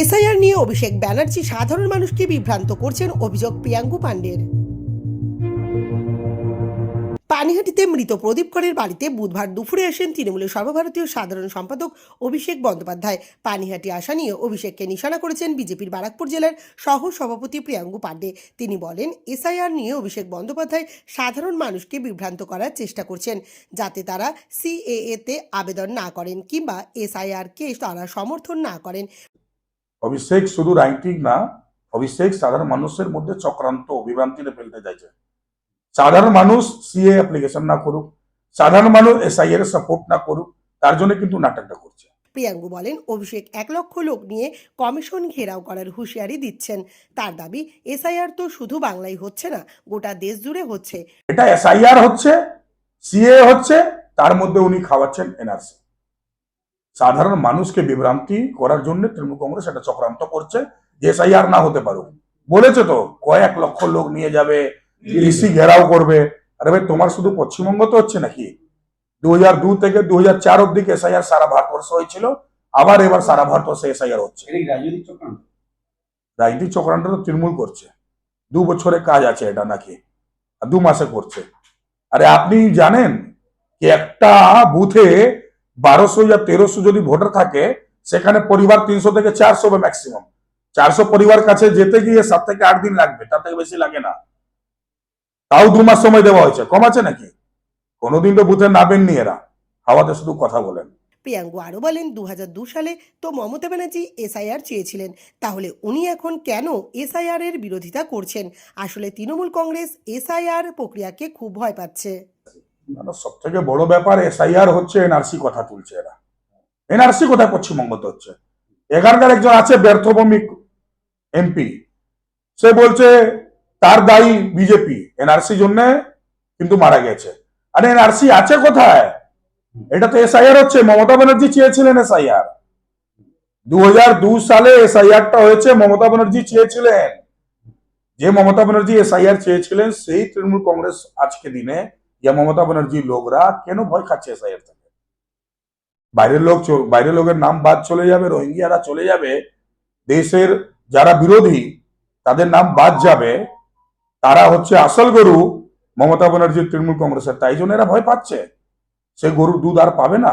SIR নিয়ে অভিষেক ব্যানার্জি সাধারণ মানুষকে বিভ্রান্ত করছেন অভিযোগ প্রিয়াঙ্কু পাণ্ডের। পানিহাটিতে মৃত প্রদীপ করের বাড়িতে বুধবার দুপুরে আসেন তৃণমূলের সর্বভারতীয় সাধারণ সম্পাদক অভিষেক বন্দ্যোপাধ্যায়। পানিহাটি আসা নিয়ে অভিষেককে নিশানা করেছেন বিজেপির বারাকপুর জেলার সহ সভাপতি প্রিয়াঙ্কু পাণ্ডে। তিনি বলেন, এসআইআর নিয়ে অভিষেক বন্দ্যোপাধ্যায় সাধারণ মানুষকে বিভ্রান্ত করার চেষ্টা করছেন, যাতে তারা সিএএ তে আবেদন না করেন কিংবা এসআইআরকে তারা সমর্থন না করেন। অভিষেক শুধু রাজনীতিক না অভিষেক সাধারণ মানুষের মধ্যে চক্রান্ত বিভ্রান্তিতে ফেলতে চাইছে। সাধারণ মানুষ সিএ অ্যাপ্লিকেশন না করুক সাধারণ মানুষ এসআই এর সাপোর্ট না করুক তার জন্য কিন্তু নাটকটা করছে। প্রিয়াঙ্গু বলেন অভিষেক এক লক্ষ লোক নিয়ে কমিশন ঘেরাও করার হুঁশিয়ারি দিচ্ছেন। তার দাবি এসআইআর তো শুধু বাংলায় হচ্ছে না গোটা দেশ জুড়ে হচ্ছে। এটা এসআইআর হচ্ছে সিএ হচ্ছে তার মধ্যে উনি খাওয়াচ্ছেন এনআরসি সাধারণ মানুষকে বিভ্রান্তি করার জন্য তৃণমূল কংগ্রেস একটা চক্রান্ত করছে এসআইআর না হতে পারুক। বলেছে তো কয়েক লক্ষ লোক নিয়ে যাবে ইসি ঘেরাও করবে। আরে ভাই তোমার শুধু পশ্চিমবঙ্গ তো হচ্ছে নাকি? দু হাজার দু থেকে দু হাজার চার অব্দি এসআইআর সারা ভারতবর্ষ হয়েছিল? আবার এবার সারা ভারতবর্ষে এসআইআর হচ্ছে। রাজনৈতিক চক্রান্ত। রাজনীতি চক্রান্ত তো তৃণমূল করছে। দু বছরে কাজ আছে এটা নাকি? আর দু মাসে করছে। আরে আপনি জানেন একটা বুথে বারোশো বা তেরোশো যদি ভোটার থাকে, সেখানে পরিবার তিনশো থেকে চারশো বা ম্যাক্সিমাম চারশো পরিবার কাছে যেতে গিয়ে সাত থেকে আট দিন লাগবে, তার থেকে বেশি লাগে না। তাও দু মাস সময় দেওয়া হয়েছে, কম আছে নাকি? কোনোদিন তো বুথে নামেননি এরা। হাওয়াতে শুধু কথা বলেন। প্রিয়াঙ্গু আরও বলেন দু সালে তো মমতা ব্যানার্জি এসআইআর চেয়েছিলেন। তাহলে উনি এখন কেন এসআইআর এর বিরোধিতা করছেন? আসলে তৃণমূল কংগ্রেস এসআইআর প্রক্রিয়াকে খুব ভয় পাচ্ছে। সব থেকে বড় ব্যাপার এসআইআর হচ্ছে এনআরসি কথা তুলছে এরা। এনআরসি কোথায় পশ্চিমবঙ্গতে হচ্ছে? এখানকার একজন আছে ব্যর্থভূমিক এমপি। সে বলছে, তার দায়ী বিজেপি এনআরসি জন্য কিন্তু মারা গেছে। আরে এনআরসি আছে কোথায়? এটা তো এসআইআর হচ্ছে। মমতা ব্যানার্জি চেয়েছিলেন এসআইআর। দু দু সালে এসআইআরটা হয়েছে, মমতা ব্যানার্জি চেয়েছিলেন। যে মমতা ব্যানার্জি এসআইআর চেয়েছিলেন, সেই তৃণমূল কংগ্রেস আজকে দিনে ইয়া মমতা ব্যানার্জির লোকরা কেন ভয় খাচ্ছে এসআইআর থেকে? বাইরের লোক বাইরের লোকের নাম বাদ চলে যাবে, রোহিঙ্গিয়ারা চলে যাবে, দেশের যারা বিরোধী, তাদের নাম বাদ যাবে, তারা হচ্ছে আসল গরু মমতা ব্যানার্জির তৃণমূল কংগ্রেসের। তাই জন্য এরা ভয় পাচ্ছে। সে গরুর দুধ আর পাবে না?